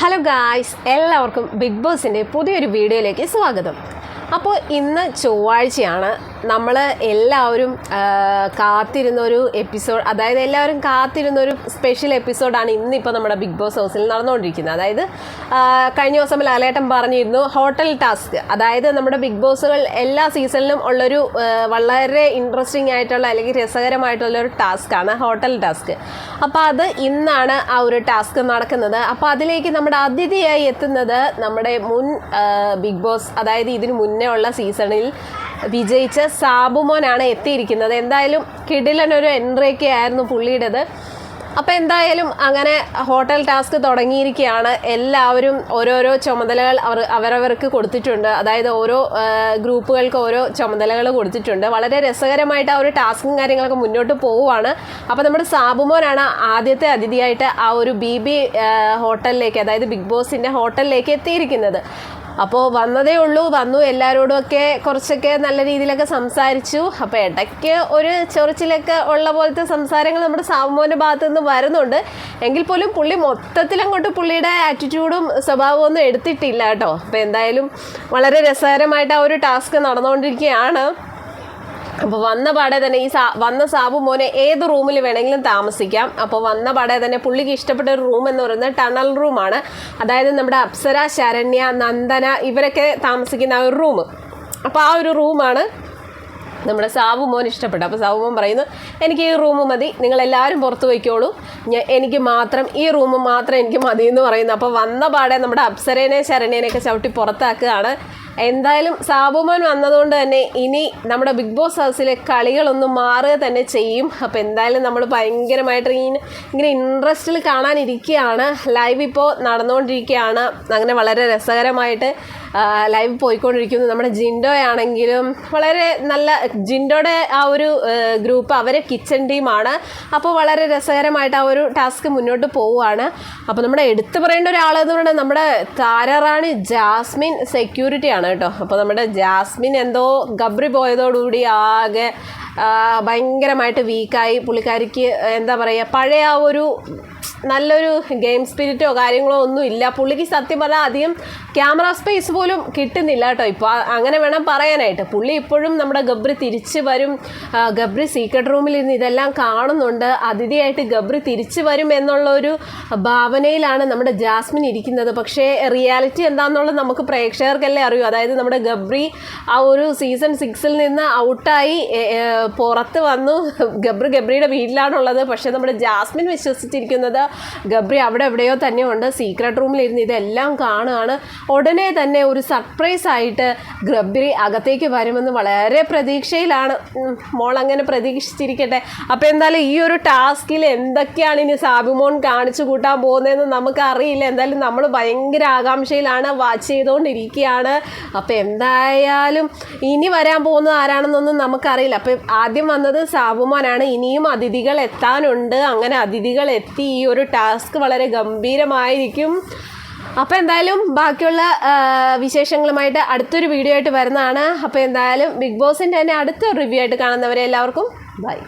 Hello guys എല്ലാവർക്കും big ബോസിന്റെ പുതിയൊരു വീഡിയോയിലേക്ക് സ്വാഗതം. അപ്പോൾ ഇന്ന് ചൊവ്വാഴ്ചയാണ് നമ്മൾ എല്ലാവരും കാത്തിരുന്നൊരു എപ്പിസോഡ് അതായത് എല്ലാവരും കാത്തിരുന്നൊരു സ്പെഷ്യൽ എപ്പിസോഡാണ് ഇന്നിപ്പോൾ നമ്മുടെ ബിഗ് ബോസ് ഹൗസിൽ നടന്നുകൊണ്ടിരിക്കുന്നത് അതായത് കഴിഞ്ഞ ദിവസം ലാലേട്ടൻ പറഞ്ഞിരുന്നു ഹോട്ടൽ ടാസ്ക് അതായത് നമ്മുടെ ബിഗ് ബോസുകൾ എല്ലാ സീസണിലും ഉള്ളൊരു വളരെ ഇൻട്രസ്റ്റിംഗ് ആയിട്ടുള്ള അല്ലെങ്കിൽ രസകരമായിട്ടുള്ള ഒരു ടാസ്ക്കാണ് ഹോട്ടൽ ടാസ്ക് അപ്പോൾ അത് ഇന്നാണ് ആ ഒരു ടാസ്ക് നടക്കുന്നത്. അപ്പോൾ അതിലേക്ക് നമ്മുടെ അതിഥിയായി എത്തുന്നത് നമ്മുടെ മുൻ ബിഗ് ബോസ് അതായത് ഇതിന് മുന്നേ ഉള്ള സീസണിൽ വിജയിച്ച സാബുമോനാണ് എത്തിയിരിക്കുന്നത്. എന്തായാലും കിടിലനൊരു എൻട്രിയൊക്കെ ആയിരുന്നു പുള്ളിയുടേത്. അപ്പോൾ എന്തായാലും അങ്ങനെ ഹോട്ടൽ ടാസ്ക് തുടങ്ങിയിരിക്കുകയാണ്. എല്ലാവരും ഓരോരോ ചുമതലകൾ അവർ അവരവർക്ക് കൊടുത്തിട്ടുണ്ട്. അതായത് ഓരോ ഗ്രൂപ്പുകൾക്ക് ഓരോ ചുമതലകൾ കൊടുത്തിട്ടുണ്ട്. വളരെ രസകരമായിട്ട് ആ ഒരു ടാസ്കും കാര്യങ്ങളൊക്കെ മുന്നോട്ട് പോവുകയാണ്. അപ്പോൾ നമ്മുടെ സാബുമോനാണ് ആദ്യത്തെ അതിഥിയായിട്ട് ആ ഒരു ബി ബി ഹോട്ടലിലേക്ക് അതായത് ബിഗ് ബോസിന്റെ ഹോട്ടലിലേക്ക് എത്തിയിരിക്കുന്നത്. അപ്പോൾ വന്നതേ ഉള്ളൂ. വന്നു. എല്ലാവരോടുമൊക്കെ കുറച്ചൊക്കെ നല്ല രീതിയിലൊക്കെ സംസാരിച്ചു. അപ്പോൾ ഇടയ്ക്ക് ഒരു ചൊറിച്ചിലൊക്കെ ഉള്ള പോലത്തെ സംസാരങ്ങൾ നമ്മുടെ സാമൂഹ്യ ഭാഗത്തു നിന്ന് വരുന്നുണ്ട്. എങ്കിൽ പോലും പുള്ളി മൊത്തത്തിൽ അങ്ങോട്ട് പുള്ളിയുടെ ആറ്റിറ്റ്യൂഡും സ്വഭാവവും ഒന്നും എടുത്തിട്ടില്ല കേട്ടോ. അപ്പോൾ എന്തായാലും വളരെ രസകരമായിട്ട് ആ ഒരു ടാസ്ക് നടന്നുകൊണ്ടിരിക്കുകയാണ്. അപ്പോൾ വന്ന പാടെ തന്നെ ഈ സാ വന്ന സാബു മോനെ ഏത് റൂമിൽ വേണമെങ്കിലും താമസിക്കാം. അപ്പോൾ വന്ന പാടെ തന്നെ പുള്ളിക്ക് ഇഷ്ടപ്പെട്ട ഒരു റൂം എന്ന് പറയുന്നത് ടണൽ റൂമാണ്. അതായത് നമ്മുടെ അപ്സര ശരണ്യ നന്ദന ഇവരൊക്കെ താമസിക്കുന്ന ആ ഒരു റൂം. അപ്പോൾ ആ ഒരു റൂമാണ് നമ്മുടെ സാബു മോൻ ഇഷ്ടപ്പെട്ടു അപ്പോൾ സാബു മോൻ പറയുന്നു എനിക്ക് ഈ റൂം മതി. നിങ്ങൾ എല്ലാവരും പുറത്ത് വയ്ക്കോളൂ ഞാൻ എനിക്ക് മാത്രം ഈ റൂം മാത്രം എനിക്ക് മതി എന്ന് പറയുന്നു. അപ്പോൾ വന്ന പാടെ നമ്മുടെ അപ്സരേനെ ശരണേനെയൊക്കെ ചവിട്ടി പുറത്താക്കുകയാണ്. എന്തായാലും സാബുമോൻ വന്നതുകൊണ്ട് തന്നെ ഇനി നമ്മുടെ ബിഗ് ബോസ് ഹൗസിലെ കളികളൊന്നും മാറുക തന്നെ ചെയ്യും. അപ്പോൾ എന്തായാലും നമ്മൾ ഭയങ്കരമായിട്ട് ഇങ്ങനെ ഇങ്ങനെ ഇൻട്രസ്റ്റിൽ കാണാനിരിക്കുകയാണ്. ലൈവ് ഇപ്പോൾ നടന്നുകൊണ്ടിരിക്കുകയാണ്. അങ്ങനെ വളരെ രസകരമായിട്ട് ലൈവ് പോയിക്കൊണ്ടിരിക്കുന്നു. നമ്മുടെ ജിൻഡോ ആണെങ്കിലും വളരെ നല്ല ജിൻഡോയുടെ ആ ഒരു ഗ്രൂപ്പ് അവരെ കിച്ചൺ ടീമാണ് അപ്പോൾ വളരെ രസകരമായിട്ട് ആ ഒരു ടാസ്ക് മുന്നോട്ട് പോവുകയാണ്. അപ്പോൾ നമ്മുടെ എടുത്തു പറയേണ്ട ഒരാളെന്ന് പറഞ്ഞാൽ നമ്മുടെ താരറാണി ജാസ്മിൻ സെക്യൂരിറ്റി ആണ്. കേട്ടോ. അപ്പോൾ നമ്മുടെ ജാസ്മിൻ എന്തോ ഗബ്രി പോയതോടുകൂടി ആകെ ഭയങ്കരമായിട്ട് വീക്കായി പുള്ളിക്കാരിക്ക് എന്താ പറയുക പഴയ ആ ഒരു നല്ലൊരു ഗെയിം സ്പിരിറ്റോ കാര്യങ്ങളോ ഒന്നും ഇല്ല. പുള്ളിക്ക് സത്യം പറഞ്ഞാൽ അധികം ക്യാമറ സ്പേസ് പോലും കിട്ടുന്നില്ല കേട്ടോ. ഇപ്പോൾ അങ്ങനെ വേണം പറയാനായിട്ട്. പുള്ളി ഇപ്പോഴും നമ്മുടെ ഗബ്രി തിരിച്ച് വരും. ഗബ്രി സീക്രട്ട് റൂമിൽ ഇരുന്ന് ഇതെല്ലാം കാണുന്നുണ്ട്. അതിഥിയായിട്ട് ഗബ്രി തിരിച്ച് വരും എന്നുള്ള ഒരു ഭാവനയിലാണ് നമ്മുടെ ജാസ്മിൻ ഇരിക്കുന്നത്. പക്ഷേ റിയാലിറ്റി എന്താണെന്നുള്ളത് നമുക്ക് പ്രേക്ഷകർക്കല്ലേ അറിയൂ. അതായത് നമ്മുടെ ഗബ്രി ആ ഒരു സീസൺ സിക്സിൽ നിന്ന് ഔട്ടായി പുറത്ത് വന്നു. ഗബ്രി ഗബ്രിയുടെ വീട്ടിലാണുള്ളത്. പക്ഷേ നമ്മുടെ ജാസ്മിൻ വിശ്വസിച്ചിരിക്കുന്നത് ഗബ്രി അവിടെ എവിടെയോ തന്നെ ഉണ്ട്. സീക്രട്ട് റൂമിലിരുന്ന് ഇതെല്ലാം കാണുകയാണ്. ഉടനെ തന്നെ ഒരു സർപ്രൈസ് ആയിട്ട് ഗബ്രി അകത്തേക്ക് വരുമെന്ന് വളരെ പ്രതീക്ഷയിലാണ്. മോൾ അങ്ങനെ പ്രതീക്ഷിച്ചിരിക്കട്ടെ. അപ്പോൾ എന്തായാലും ഈ ഒരു ടാസ്കിൽ എന്തൊക്കെയാണ് ഇനി സാബിമോൻ കാണിച്ചു കൂട്ടാൻ പോകുന്നതെന്ന് നമുക്കറിയില്ല. എന്തായാലും നമ്മൾ ഭയങ്കര ആകാംക്ഷയിലാണ്. വാച്ച് ചെയ്തുകൊണ്ടിരിക്കുകയാണ്. അപ്പോൾ എന്തായാലും ഇനി വരാൻ പോകുന്നത് ആരാണെന്നൊന്നും നമുക്കറിയില്ല. അപ്പം ആദ്യം വന്നത് സാബുമാനാണ്. ഇനിയും അതിഥികൾ എത്താനുണ്ട്. അങ്ങനെ അതിഥികൾ എത്തി. ഈ ഒരു ടാസ്ക് വളരെ ഗംഭീരമായിരിക്കും. അപ്പോൾ എന്തായാലും ബാക്കിയുള്ള വിശേഷങ്ങളുമായിട്ട് അടുത്തൊരു വീഡിയോ ആയിട്ട് വരുന്നതാണ്. അപ്പോൾ എന്തായാലും ബിഗ് ബോസിന്റെ തന്നെ അടുത്ത റിവ്യൂ ആയിട്ട് കാണുന്നവരെ എല്ലാവർക്കും ബൈ.